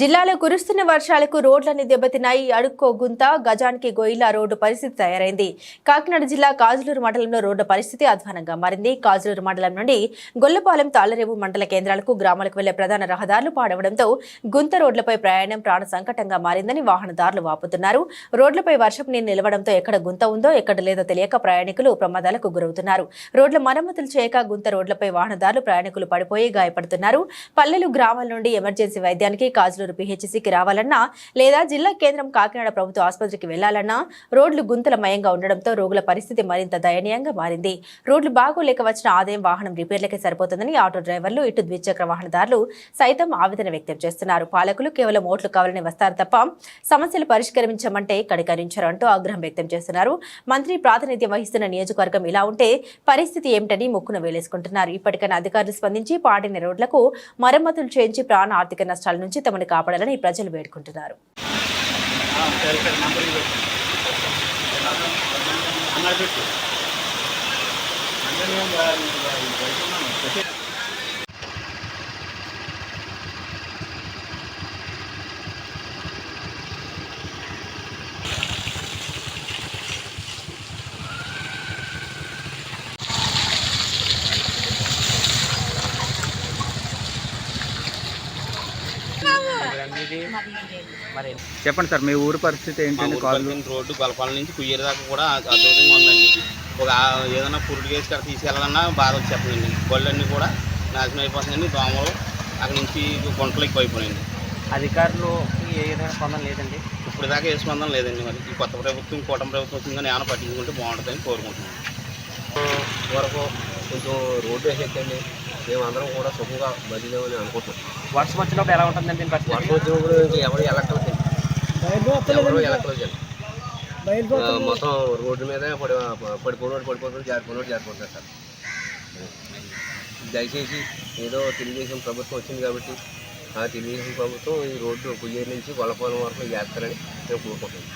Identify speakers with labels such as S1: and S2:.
S1: జిల్లాలో కురుస్తున్న వర్షాలకు రోడ్లన్నీ దెబ్బతిన్నాయి. అడుక్కో గుంత గజానికి గొయ్యిల రోడ్డు పరిస్థితి తయారైంది. కాకినాడ జిల్లా కాజులూరు మండలంలో రోడ్డు పరిస్థితి అధ్వానంగా మారింది. కాజులూరు మండలం నుండి గొల్లపాలెం తాళరేవు మండల కేంద్రాలకు గ్రామాలకు వెళ్ళే ప్రధాన రహదారులు పాడవడంతో గుంత రోడ్లపై ప్రయాణం ప్రాణ సంకటంగా మారిందని వాహనదారులు వాపుతున్నారు. రోడ్లపై వర్షపు నీరు నిలవడంతో ఎక్కడ గుంత ఉందో ఎక్కడ లేదో తెలియక ప్రయాణికులు ప్రమాదాలకు గురవుతున్నారు. రోడ్ల మరమ్మతులు చేయక గుంత రోడ్లపై వాహనదారులు ప్రయాణికులు పడిపోయి గాయపడుతున్నారు. పల్లెలు గ్రామాల నుండి ఎమర్జెన్సీ వైద్యానికి కాజులూరు పిహెచ్సికి రావాలన్నా లేదా జిల్లా కేంద్రం కాకినాడ ప్రభుత్వ ఆసుపత్రికి వెళ్ళాలన్నా రోడ్లు గుంతలమయంగా ఉండడంతో రోగుల పరిస్థితి మరింత దయనీయంగా మారింది. రోడ్లు బాగోలేక వచ్చిన ఆదాయం వాహనం రిపేర్లకే సరిపోతుందని ఆటో డ్రైవర్లు ఇటు ద్విచక్ర వాహనదారులు సైతం ఆవేదన వ్యక్తం చేస్తున్నారు. పాలకులు కేవలం ఓట్లు కావాలని వస్తారు తప్ప సమస్యలు పరిష్కరించమంటే కడికరించారు అంటూ ఆగ్రహం వ్యక్తం చేస్తున్నారు. మంత్రి ప్రాతినిధ్యం వహిస్తున్న నియోజకవర్గం ఇలా ఉంటే పరిస్థితి ఏమిటని ముక్కున వేలేసుకుంటున్నారు. ఇప్పటికైనా అధికారులు స్పందించి పాడిన రోడ్లకు మరమ్మతులు చేయించి ప్రాణ ఆర్థిక నష్టాల నుంచి తమను కాపాడాలని ప్రజలు వేడుకుంటున్నారు.
S2: మరి
S3: చెప్పండి సార్ మీ ఊరు పరిస్థితి ఏంటండి
S2: పక్కన రోడ్డు గొలపాల నుంచి కుయ్యేరు దాకా కూడా అద్భుతంగా ఉందండి. ఒక ఏదైనా పురుడు కేసు కడ తీసుకెళ్ళాలన్నా బాధ వచ్చేస్తుందండి. బళ్ళన్నీ కూడా నాశనం అయిపోతుందండి దోమలు అక్కడ నుంచి గుంటలు ఎక్కువైపోయినాయండి.
S4: అధికారులకి ఏ విధమైన స్పందన లేదండి?
S2: ఇప్పుడు దాకా ఏ స్పందన లేదండి మరి. ఈ కొత్త ప్రభుత్వం కూటమి ప్రభుత్వం వచ్చిందని ఏమైనా పట్టించుకుంటే బాగుంటుందని కోరుకుంటున్నాం.
S5: వరకు కొంచెం రోడ్డు వేసేయండి. మేమందరం కూడా సుఖంగా బదిలేమని అనుకుంటున్నాం.
S4: వర్షం వచ్చినప్పుడు ఎలా ఉంటుందండి దీని పరిస్థితి?
S5: వర్షం వచ్చినప్పుడు ఇంక ఎవరు ఎలక్కలేదు ఎవరు మొత్తం రోడ్డు మీద పడి పడిపోయినోడు పడిపోతున్నాడు జారిపోయినోడు జారిపోతారు సార్. దయచేసి ఏదో తెలుగుదేశం ప్రభుత్వం వచ్చింది కాబట్టి ఆ తెలుగుదేశం ప్రభుత్వం ఈ రోడ్డు కుయ్యేరు నుంచి గొల్లపాలెం వరకు చేస్తారని మేము కోరుకుంటున్నాం.